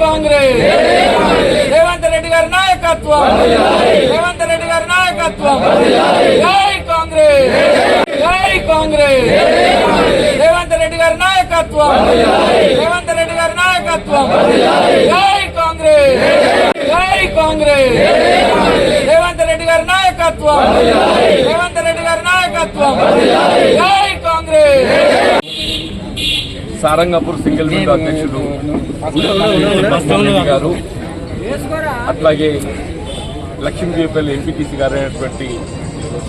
కాంగ్రెస్ రేవంత్ రెడ్డి గారి నాయకత్వం రేవంత్ రెడ్డి గారి నాయకత్వం జై కాంగ్రెస్ జై కాంగ్రెస్ రేవంత్ రెడ్డి గారి నాయకత్వం రేవంత్ రెడ్డి గారి నాయకత్వం జై కాంగ్రెస్ జై కాంగ్రెస్ రేవంత్ రెడ్డి గారి నాయకత్వం రేవంత్ రెడ్డి గారి నాయకత్వం జై కాంగ్రెస్ సారంగపూర్ సింగిల్ విండో అధ్యక్షుడు గారు అట్లాగే లక్ష్మీదేవిపల్లి ఎంపీటీసీ గారు అయినటువంటి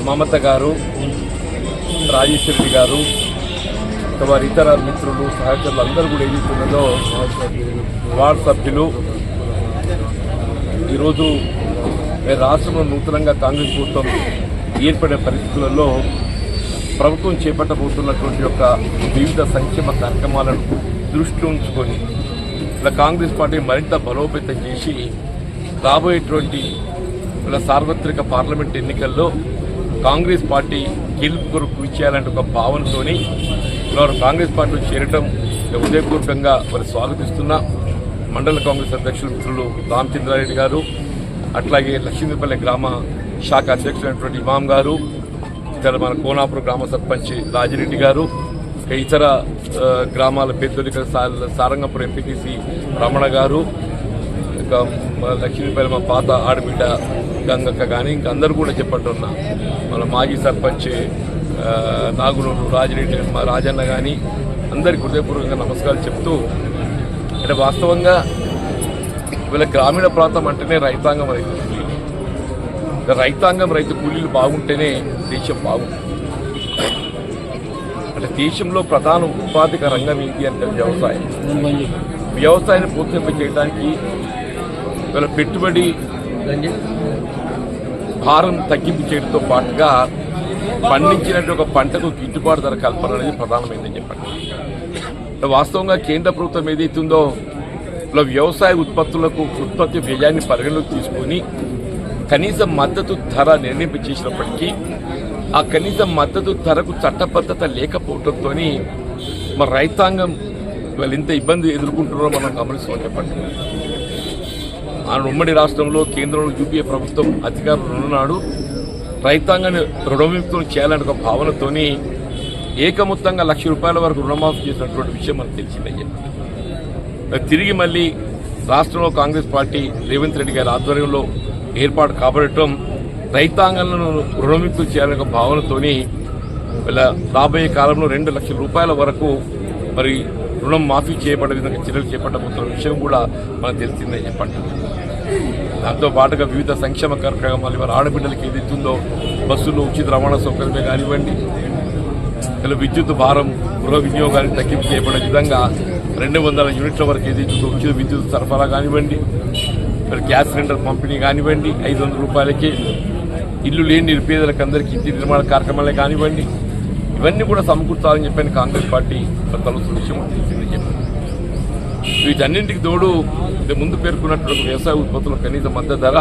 మమత గారు రాజేశ్వర రెడ్డి గారు వారి ఇతర మిత్రులు సహచరులు అందరూ కూడా ఏదైతున్నదో వార్డు సభ్యులు. ఈరోజు రాష్ట్రంలో నూతనంగా కాంగ్రెస్ ప్రభుత్వం ఏర్పడిన పరిస్థితులలో ప్రభుత్వం చేపట్టబోతున్నటువంటి యొక్క వివిధ సంక్షేమ కార్యక్రమాలను దృష్టిలో ఉంచుకొని ఇలా కాంగ్రెస్ పార్టీ మరింత బలోపేతం చేసి రాబోయేటువంటి ఇలా సార్వత్రిక పార్లమెంట్ ఎన్నికల్లో కాంగ్రెస్ పార్టీ గెలుపు కొరకు ఇచ్చేయాలంటే ఒక భావనతోని వారు కాంగ్రెస్ పార్టీలో చేరటం హృదయపూర్వకంగా వారు స్వాగతిస్తున్నా. మండల కాంగ్రెస్ అధ్యక్షులు మిత్రులు రామచంద్రారెడ్డి గారు అట్లాగే లక్ష్మీపల్లి గ్రామ శాఖ అధ్యక్షులైనటువంటి ఇమాం గారు ఇతర మన కోనాపురం గ్రామ సర్పంచ్ రాజిరెడ్డి గారు ఇతర గ్రామాల పెద్దలు ఇక్కడ సారంగపురం ఎంపీటీసీ రమణ గారు ఇంకా లక్ష్మీపల్లి మా పాత ఆడబిడ్డ గంగక్క కానీ ఇంకా అందరూ కూడా చెప్పట్టున్నా మన మాజీ సర్పంచ్ నాగునూరు రాజిరెడ్డి మా రాజన్న కానీ అందరికి హృదయపూర్వకంగా నమస్కారాలు చెప్తూ అంటే వాస్తవంగా వీళ్ళ గ్రామీణ ప్రాంతం అంటేనే రైతాంగం అయితే రైతాంగం రైతు కూలీలు బాగుంటేనే దేశం బాగుంటుంది. అంటే దేశంలో ప్రధాన ఉపాధిక రంగం ఏంటి అంటే వ్యవసాయం. వ్యవసాయాన్ని ప్రోత్సహింప చేయడానికి వీళ్ళ పెట్టుబడి భారం తగ్గింపు చేయడంతో పాటుగా పండించినట్టు ఒక పంటకు గిట్టుబాటు ధర కల్పన అనేది ప్రధానమైందని చెప్పండి. వాస్తవంగా కేంద్ర ప్రభుత్వం ఏదైతుందో వ్యవసాయ ఉత్పత్తులకు ఉత్పత్తి వ్యయాన్ని పరిగణలోకి తీసుకొని కనీస మద్దతు ధర నిర్ణయింపచేసినప్పటికీ ఆ కనీస మద్దతు ధరకు చట్టబద్ధత లేకపోవడంతో మా రైతాంగం వాళ్ళు ఎంత ఇబ్బంది ఎదుర్కొంటున్నారో మనం గమనిస్తామని చెప్పండి. ఆ ఉమ్మడి రాష్ట్రంలో కేంద్రంలో యూపీఏ ప్రభుత్వం అధికారంలో ఉన్నాడు రైతాంగాన్ని రుణవిముక్తం చేయాలనే ఒక భావనతోని ఏకమొత్తంగా లక్ష రూపాయల వరకు రుణమాఫీ చేసినటువంటి విషయం మనకు తెలిసిందయ్యా. తిరిగి మళ్ళీ రాష్ట్రంలో కాంగ్రెస్ పార్టీ రేవంత్ రెడ్డి గారి ఆధ్వర్యంలో ఏర్పాటు కాబడటం రైతాంగాలను రుణవిముక్తం చేయాలనే ఒక భావనతోని ఇలా రాబోయే కాలంలో రెండు లక్షల రూపాయల వరకు మరి రుణం మాఫీ చేయబడే విధంగా చర్యలు చేపట్టబోతున్న విషయం కూడా మనకు తెలిసిందని చెప్పండి. దాంతో పాటుగా వివిధ సంక్షేమ కార్యక్రమాలు ఇవాళ ఆడబిడ్డలకి ఏదైతుందో బస్సులు ఉచిత రవాణా సౌకర్యమే కానివ్వండి ఇలా విద్యుత్ భారం గృహ వినియోగాన్ని తగ్గింపు చేయబడే విధంగా రెండు వందల యూనిట్ల వరకు ఏదైతుందో ఉచిత విద్యుత్ సరఫరా కానివ్వండి ఇక్కడ గ్యాస్ సిలిండర్ పంపిణీ కానివ్వండి ఐదు వందల రూపాయలకి ఇల్లు లేని నిరుపేదలకు అందరికీ ఇంటి నిర్మాణ కార్యక్రమాలే కానివ్వండి. ఇవన్నీ కూడా సమకూర్చాలని చెప్పాను కాంగ్రెస్ పార్టీ తలసిన విషయం తెలిసిందని చెప్పాను వీటన్నింటికి తోడు ఇంత ముందు పేర్కొన్నట్టు వ్యవసాయ ఉత్పత్తుల కనీస మద్దతు ధర.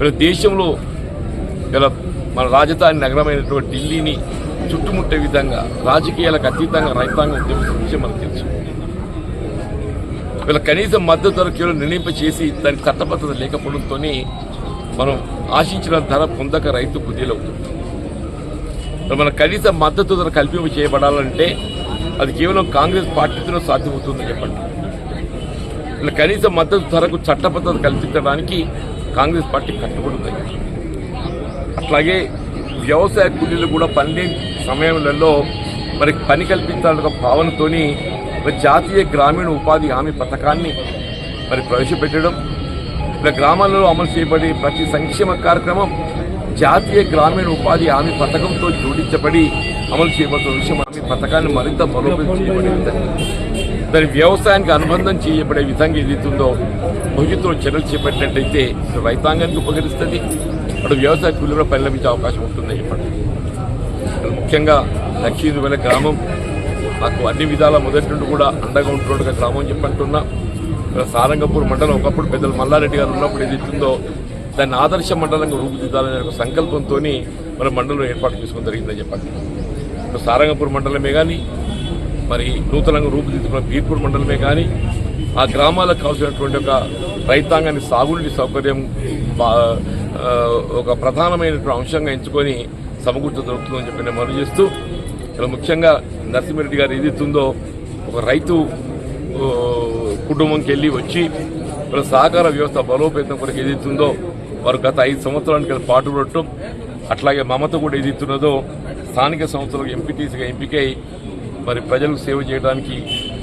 ఇలా దేశంలో గల మన రాజధాని నగరమైనటువంటి ఢిల్లీని చుట్టుముట్టే విధంగా రాజకీయాలకు అతీతంగా రైతాంగం ఉద్యమిస్తున్న విషయం మనకు తెలుసు వీళ్ళ కనీసం మద్దతు ధర కేవలం నిర్ణయింప చేసి దానికి చట్టబద్ధత లేకపోవడంతో మనం ఆశించిన ధర పొందక రైతు కుదేలవుతుంది మన కనీస మద్దతు ధర కల్పింప చేయబడాలంటే అది కేవలం కాంగ్రెస్ పార్టీతో సాధ్యమవుతుందని చెప్పండి. ఇలా కనీస మద్దతు ధరకు చట్టబద్ధత కల్పించడానికి కాంగ్రెస్ పార్టీ కట్టుబడి అట్లాగే వ్యవసాయ కూలీలు కూడా పనిలేని సమయంలో మరి పని కల్పించాలన్న భావనతోని జాతీయ గ్రామీణ ఉపాధి హామీ పథకాన్ని మరి ప్రవేశపెట్టడం ఇలా గ్రామాలలో అమలు చేయబడి ప్రతి సంక్షేమ కార్యక్రమం జాతీయ గ్రామీణ ఉపాధి హామీ పథకంతో జోడించబడి అమలు చేయబడుతున్న విషయం హామీ పథకాన్ని మరింత బలోపేతం చేయబడింది దాని వ్యవసాయానికి అనుబంధం చేయబడే విధంగా ఏదైతుందో భవిష్యత్తులో చర్యలు చేపట్టినట్టయితే రైతాంగానికి ఉపకరిస్తుంది. అటు వ్యవసాయ కూలీలు కూడా పరిణమించే అవకాశం ఉంటుందని చెప్పండి. ముఖ్యంగా లక్ష్మీదేవి గ్రామం నాకు అన్ని విధాల మొదటి నుండి కూడా అండగా ఉంటున్నట్టుగా గ్రామం చెప్పంటున్నా సారంగపూర్ మండలం ఒకప్పుడు పెద్దలు మల్లారెడ్డి గారు ఉన్నప్పుడు ఏదైతుందో దాన్ని ఆదర్శ మండలంగా రూపుదిద్దాలనే ఒక సంకల్పంతో మన మండలం ఏర్పాటు చేసుకోవడం జరిగిందని చెప్పండి. ఇప్పుడు సారంగపూర్ మండలమే కానీ మరి నూతనంగా రూపుదిద్దుకున్న బీర్పూర్ మండలమే కానీ ఆ గ్రామాలకు కావాల్సినటువంటి ఒక రైతాంగాన్ని సాగునీటి సౌకర్యం బా- ఒక ప్రధానమైనటువంటి అంశంగా ఎంచుకొని సమకూర్చ దొరుకుతుందని చెప్పి నేను మనవి చేస్తూ ఇలా ముఖ్యంగా నరసింహారెడ్డి గారు ఏదైతుందో ఒక రైతు కుటుంబంకి వెళ్ళి వచ్చి ఇలా సహకార వ్యవస్థ బలోపేతం కొరకు ఏదైతుందో వారు గత ఐదు సంవత్సరానికి పాటుపడటం అట్లాగే మమత కూడా ఏదైతున్నదో స్థానిక సంస్థలకు ఎంపీటీసీగా ఎంపికై మరి ప్రజలకు సేవ చేయడానికి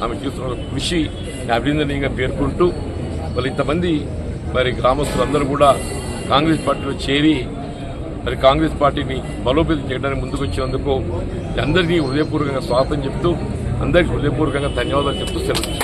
ఆమె చేస్తున్న కృషి అభినందనీయంగా పేర్కొంటూ మరి ఇంతమంది మరి గ్రామస్తులందరూ కూడా కాంగ్రెస్ పార్టీలో చేరి మరి కాంగ్రెస్ పార్టీని బలోపేతం చేయడానికి ముందుకు వచ్చినందుకు అందరినీ హృదయపూర్వకంగా స్వాగతం చెప్తూ అందరికీ హృదయపూర్వకంగా ధన్యవాదాలు చెప్తూ సెలవు